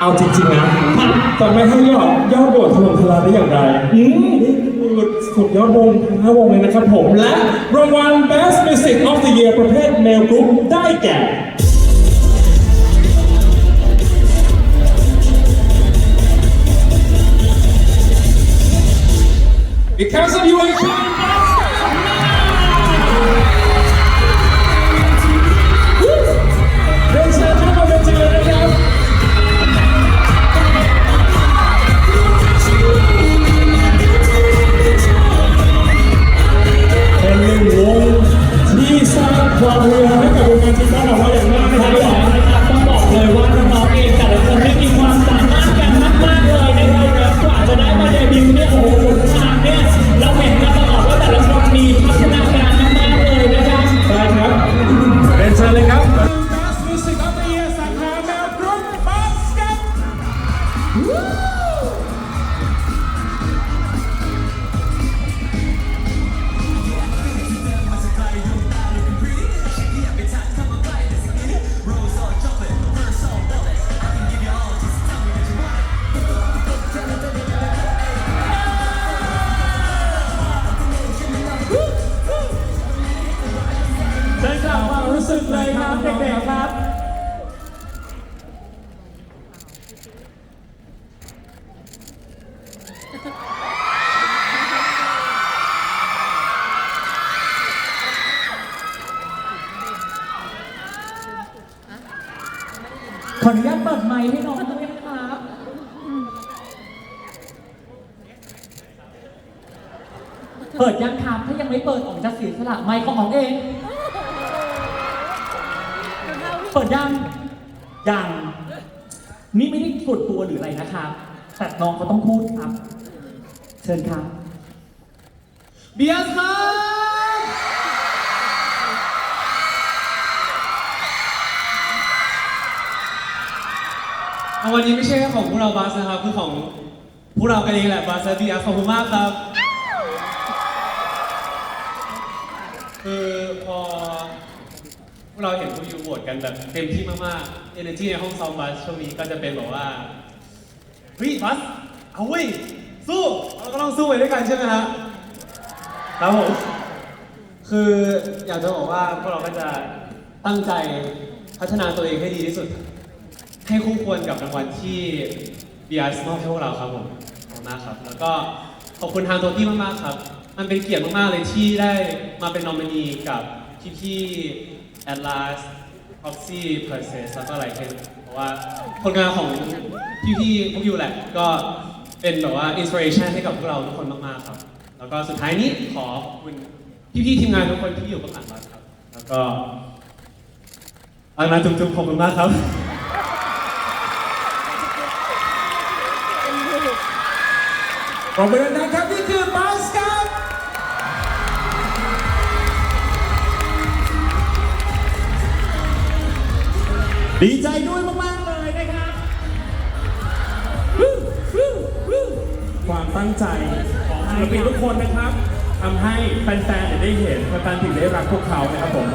เอาจริงๆนะแต่ไม่ให้ยอดยอดโดดถล่มทลายได้อย่างไรอืมนี่คือสุดยอดวงทั้งห้าวงเลยนะครับผม และรางวัล Best Music of the Year ประเภท Male Group ได้แก่ Because of you, I สร้างความฮือฮาให้กับวงการทีมบ้านของเราอย่างมากนะครับนะครับต้องบอกเลยว่าน้องๆเองแต่ละคนนี่มีความสามารถกันมากๆเลยนะครับกว่าจะได้มาเดบิวต์เนี่ยโอ้โหผลงานเนี่ยเราเห็นกันตลอดว่าแต่ละคนมีพัฒนาการมากๆเลยนะครับได้ครับเรียนเชิญเลยครับ Best Music of the Year สาขาแมวกรุ๊ปบัสเก็ตเชิญกล่าวความรู้สึกเลยครับเด็กๆครับขออนุญาตเปิดไมค์ให้น้องด้วยนะครับเปิดยังครับถ้ายังไม่เปิดออกจะเสียสละไมค์ของอองเอง เปิดยังยังนี่ไม่ได้กดตัวหรืออะไรนะครับแต่น้องเขาต้องพูดครับ เชิญครับเบียร์ครับเอาวันนี้ไม่ใช่แค่ของพวกเราบัสนะครับคือของพวกเรากันเองแหละบัสและเบียร์ขอบคุณมากครับคือพอ วกเราเห็นพวกยูโหวตกันแบบเต็มที่มากๆ energy ในห้องซ้อมบัสช่วงนี้ก็จะเป็นแบบว่าเฮ้ยบัสเอาเว้ยสู้เราก็ต้องสู้ไปด้วยกันใช่ไหมฮะครับผมคืออยากจะบอกว่าพวกเราก็จะตั้งใจพัฒนาตัวเองให้ดีที่สุด ให้คู่ควรกับรางวัลที่ BR มอบให้พวกเราครับผมขอบคุณมากครับ แล้วก็ขอบคุณทางตัวที่มากๆครับ มันเป็นเกียรติมากๆเลยที่ได้มาเป็นนอมินีกับพี่ๆ Atlas Proxy p e r s e s แล้วก็ไลเทนเพราะว่าผลงานของพี่ๆพวกยูแหละก็เป็นแบบว่าอินสปิเรชันให้กับพวกเราทุกคนมากๆครับ แล้วก็สุดท้ายนี้ขอคุณพี่ๆทีมงานทุกคนที่อยู่เบื้องหลังบัสครับ แล้วก็อังนาจุ๊บๆขอบคุณมากครับขอบคุณนะครับนี่คือบัสครับ ดีใจด้วยมาก ๆ เลยนะครับความตั้งใจของศิลปินทุกคนนะครับทำให้แฟนๆได้เห็นแฟนๆถึงได้รักพวกเขานะครับผม